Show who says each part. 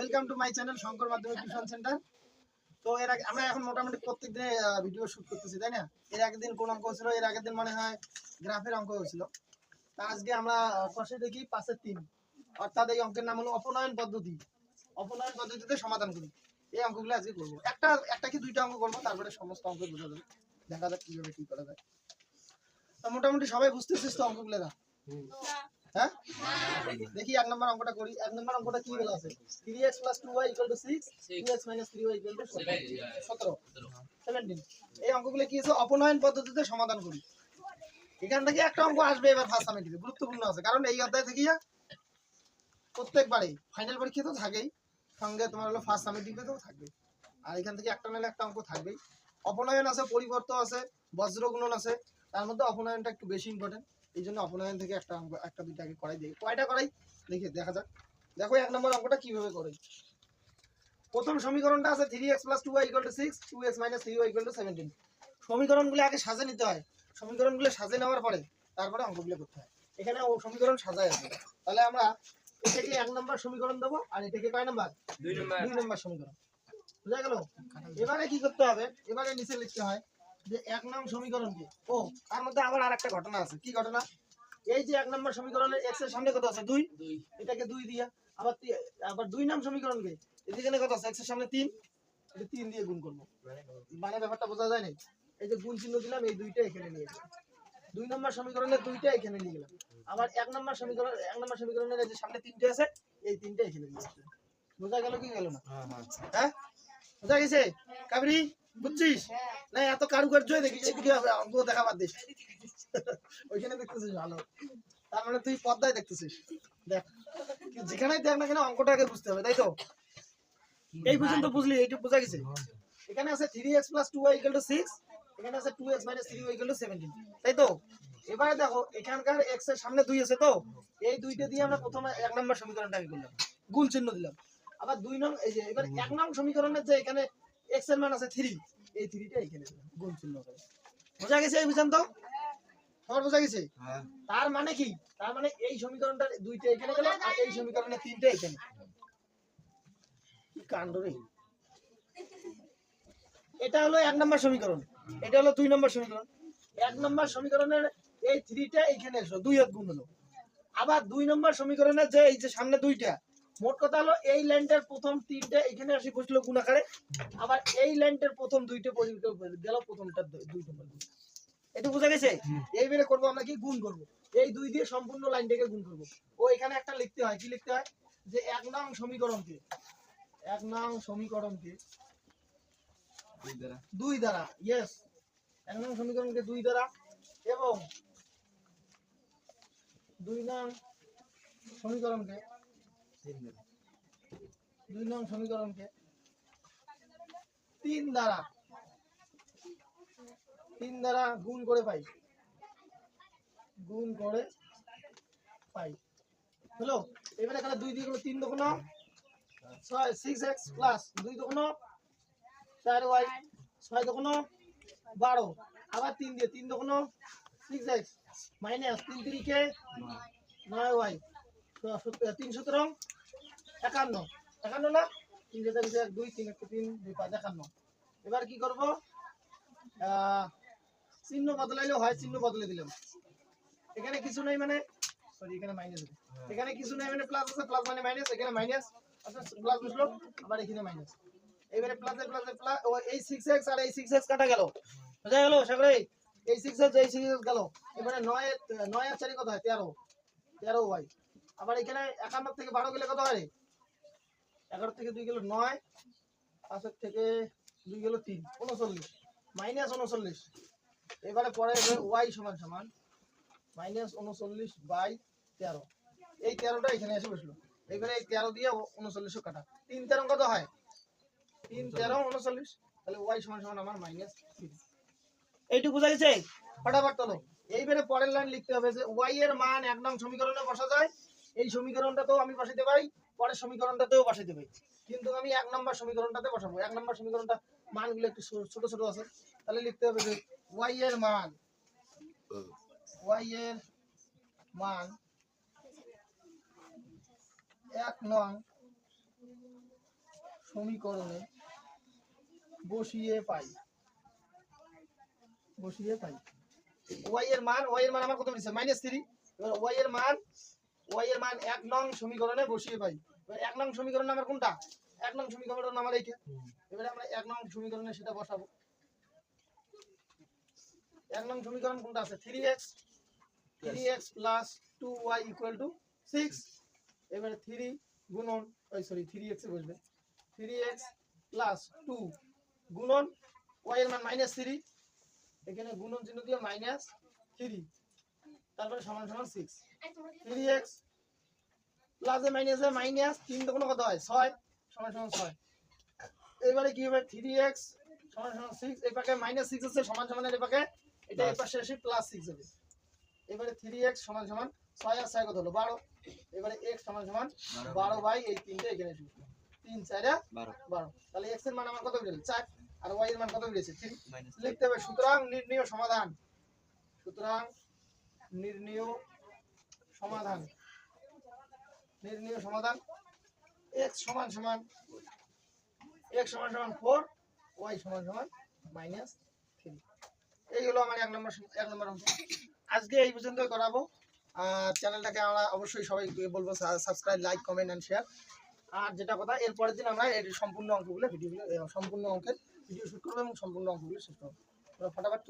Speaker 1: Welcome to my channel Shankar Madhyamik tuition centre তো এর আগে আমরা এখন মোটামুটি প্রত্যেক দিনে ভিডিও শুট করতেছি তাই না? এর আগের দিন কোন অঙ্ক ছিল এর আগের দিন মনে হয় গ্রাফের অঙ্ক হয়েছিল। তা আজকে আমরা কষে দেখি পাশের তিন। অর্থাৎ এই অঙ্কের নাম হলো অপনয়ন পদ্ধতি। অপনয়ন পদ্ধতিতে সমাধান করি। এই অঙ্কগুলো আজকে করব। একটা একটা কি দুইটা অঙ্ক করব তারপরে সমস্ত অঙ্ক বুঝে যাবে। দেখা যাক কীভাবে কি করা যায়। তা মোটামুটি সবাই বুঝতেছিস তো অঙ্কগুলো? না হ্যাঁ? দেখি এক নম্বর অঙ্কটা করি। এক নম্বর অঙ্কটা কি বলা আছে? Three x plus two y equal to six two x minus three y equal to সতেরো। সেভেন্টিন এই অঙ্কগুলো কি আছে? অপনয়ন পদ্ধতিতে সমাধান করি। এখান থেকে একটা অঙ্ক আসবে এবার ফার্স্ট সামিটিতে গুরুত্বপূর্ণ আছে। কারণ এই অধ্যায় থেকে প্রত্যেকবারেই ফাইনাল পরীক্ষা তো থাকেই। সঙ্গে তোমার হলো ফার্স্ট সামিটিতেও থাকবে আর এখান থেকে একটা নাহলে একটা অঙ্ক থাকবেই অপনয়ন আছে পরিবর্তন আছে বজ্রগুণন আছে। তার মধ্যে অপনয়নটা একটু বেশি ইম্পর্টেন্ট এই জন্য অপনয়ন থেকে একটা অঙ্ক একটা দুইটা আগে করাই দিই কয়টা করাই? দেখি দেখা যাক। দেখো এক নম্বর অঙ্কটা কীভাবে করে? প্রথম সমীকরণটা আছে three x plus two y equal to six two x minus three y equal to seventeen সমীকরণগুলো আগে সাজে নিতে হয়। সমীকরণগুলো সাজে নেওয়ার পরে তারপরে অঙ্কগুলো করতে হয়। এখানে ও সমীকরণ সাজায় আছে। তাহলে আমরা এটাকে এক নম্বর সমীকরণ দেবো আর এটাকে কয় নম্বর?
Speaker 2: দুই নম্বর।
Speaker 1: দুই নম্বর সমীকরণ। বুঝা গেল? এবারে কি করতে হবে? এবারে নিচে লিখতে হয় যে এক নং সমীকরণ কি? ও তার মধ্যে আবার আর একটা ঘটনা আছে। কি ঘটনা? এই যে এক নম্বর সমীকরণের এক্সের সামনে কত আছে? দুই। এটাকে দুই দিয়া। আবার আবার দুই নাম সমীকরণ কে? এদিকে কত আছে? এক্সের সামনে তিন। এটা তিন দিয়ে গুণ করব। মানে ব্যাপারটা বোঝা যায় না এই যে গুণ চিহ্ন দিলাম এই দুইটা এখানে নিয়ে গেলাম। দুই নম্বর সমীকরণের দুইটা এখানে নিয়ে গেলাম। আবার এক নম্বর সমীকরণ এক নম্বর সমীকরণের যে সামনে তিনটে আছে এই তিনটা এখানে নিয়ে বোঝা গেল কি গেল না? হ্যাঁ? বোঝা গেছে? কাবরি? বুঝছিস? না, এত কারুকার্য দেখিস এদিকে অঙ্ক দেখা বাদ দিস। ওইখানে দেখতেছিস ভালো। তার মানে তুই পদ্মায় দেখতেছিস। দেখ, যেখানেই দেখ না কেন অঙ্কটা আগে বুঝতে হবে, তাই তো? এই পর্যন্ত বুঝলি, এইটুকু বোঝা গেছে। এখানে আছে three x plus two y equal to six এখানে আছে two x minus three y equal to seventeen তাই তো? এবারে দেখো, এখানকার এক্সের সামনে দুই আছে তো? এই দুইটা দিয়ে আমরা প্রথমে এক নম্বর সমীকরণটা আগে করলাম। গুণ চিহ্ন দিলাম। আবার দুই নং, এই যে, এবার এক নং সমীকরণের যে এখানে এক্সের মান আছে থ্রি এই থ্রিটা এখানে গুণ চিহ্ন করে। বোঝা গেছে এই বুঝান তো সবার বোঝা গেছে? তার মানে কি? তার মানে এই সমীকরণটা দুইটা এখানে গেল আর এই সমীকরণের তিনটা এখানে। কি কাণ্ড রে? এটা হলো এক নম্বর সমীকরণ। এটা হলো দুই নম্বর সমীকরণ। এক নম্বর সমীকরণের এই থ্রিটা এখানে এসো দুই হাত গুণ হলো। আবার দুই নম্বর সমীকরণের যে এই যে সামনে দুইটা মোট কথা হলো এই ল্যান্ডের প্রথম তিনটা এখানে আসি বসল গুণ আকারে আবার এই লাইনটার প্রথম দুইটা পরিবর্তন গেল প্রথমটা দু- দুই নম্বর গুণ। এটা বোঝা গেছে? এইবারে করব আমরা কি? গুণ করব। এই দুই দিয়ে সম্পূর্ণ লাইনটাকে গুণ করব। ও এখানে একটা লিখতে হয় কি লিখতে হয়? যে এক নং সমীকরণকে এক নং সমীকরণকে দুই দ্বারা। ইয়েস এক নং সমীকরণকে দুই দ্বারা এবং দুই নং সমীকরণকে দুই নং সমীকরণকে। তিন দ্বারা তিন দ্বারা গুণ করে পাই। গুণ করে পাই। হলো? এবারে এখানে দুই দিয়ে তিন দোকানো ছয় সিক্স এক্স প্লাস দুই দোকানো চার ওয়াই ছয় দোকানো বারো। আবার তিন দিয়ে তিন দোকানো সিক্স এক্স মাইনাস তিন তিরিকে নয়। ওয়াই তিন সতেরো একান্ন। একান্ন না? তিন যেটা দিচ্ছে এক দুই তিন একটা তিন দুই পাঁচ একান্ন। এবার কি করব? চিহ্ন বদলাইলেও হয় চিহ্ন বদলে দিলাম। এখানে কিছু নাই মানে সরি এখানে মাইনাস এখানে কিছু নাই মানে প্লাস আছে প্লাস মানে মাইনাস এখানে মাইনাস আচ্ছা প্লাস বসল আবার এখানে মাইনাস এবারে প্লাসে প্লাসে প্লাস ও এই সিক্স এক্স আর এই সিক্স এক্স কাটা গেল। বোঝা গেল সকলে এই সিক্স এক্স এই সিক্স এক্স গেল। এবারে নয় নয় আর চারি কত হয়? তেরো। তেরো ওয়াই আবার এখানে একান্ন থেকে বারো গেলে কত হয়? এগারো থেকে দুই গেল নয় পাঁচের থেকে দুই গেল তিন, উনচল্লিশ। মাইনাস উনচল্লিশ। এবারে পরে ওয়াই সমান সমান, মাইনাস উনচল্লিশ বাই তেরো। এই তেরোটা এখানে এসে বসল। এবারে এই তেরো দিয়ে উনচল্লিশও কাটা। তিন তেরো কত হয়? তিন তেরো, উনচল্লিশ। তাহলে ওয়াই সমান সমান আমার মাইনাস এইটুকু বোঝা গেছে? ফটাফট তোলো। এইবারে পরের লাইন লিখতে হবে যে ওয়াই এর মান এক নং সমীকরণে বসা যায়। এই সমীকরণটাতেও আমি বসাতে পারি, পরের সমীকরণটাতেও বসাতে পারি। কিন্তু আমি এক নম্বর সমীকরণটাতে বসাবো। এক নম্বর সমীকরণটা মানগুলো একটু ছোট ছোট আছে। তাহলে লিখতে হবে যে ওয়াই এর মান ওয়াই এর মান এক নং সমীকরণে বসিয়ে পাই। বসিয়ে পাই। ওয়াই এর মান ওয়াই এর মান আমার কত বেরিয়েছে মাইনাস থ্রি ওয়াই এর মান ওয়াই এর মান এক নং সমীকরণে বসিয়ে পাই। এক নং সমীকরণ আমার কোনটা? এক নং সমীকরণ আমার এইটা। এবারে আমরা এক নং সমীকরণে সেটা বসাবো। এক নং সমীকরণ কোনটা আছে? Three x three x plus two y equal to six এবারে থ্রি গুণন, ওই সরি থ্রি এক্সে বসবে। থ্রি এক্স প্লাস টু গুণন ওয়াই এর মান মাইনাস থ্রি এখানে গুণন চিহ্ন দিয়ে মাইনাস থ্রি তারপরে সমান সমান সিক্স থ্রি এক্স প্লাসে মাইনাসে মাইনাস তিন তো কোনো কত হয় ছয় সমান সমান ছয়। এবারে কি হবে? থ্রি এক্স সমান সমান সিক্স এই পাকে মাইনাস সিক্স আছে সমান সমানের এই পাকে এটা এই পাশে এসে প্লাস সিক্স হবে। এবারে থ্রি এক্স সমান সমান ছয় আর ছয় কত হলো? বারো। এবারে এক্স সমান সমান বারো। বাই এই তিনটে এখানে এসে তিন চারে
Speaker 2: বারো।
Speaker 1: বারো। তাহলে এক্সের মান আমার কত বেরোলো চার। আর ওয়াই এর মান কত বেরিয়েছে থ্রি লিখতে হবে সুতরাং নির্ণয় সমাধান। সুতরাং নির্ণয় সমাধান। নির্ণয় সমাধান। x সমান সমান, x সমান সমান ফোর y সমান সমান মাইনাস থ্রি এই হলো আমার এক নম্বর এক নম্বর অঙ্ক আজকে এই পর্যন্তই করাবো। আর চ্যানেলটাকে আমরা অবশ্যই সবাই বলব subscribe like comment and share আর যেটা কথা এর পরের দিন আমরা এর সম্পূর্ণ অঙ্কগুলো ভিডিওগুলো সম্পূর্ণ অঙ্কের ভিডিও শুট করব এবং সম্পূর্ণ অঙ্কগুলো শেষ করব। ফটাফট তুলে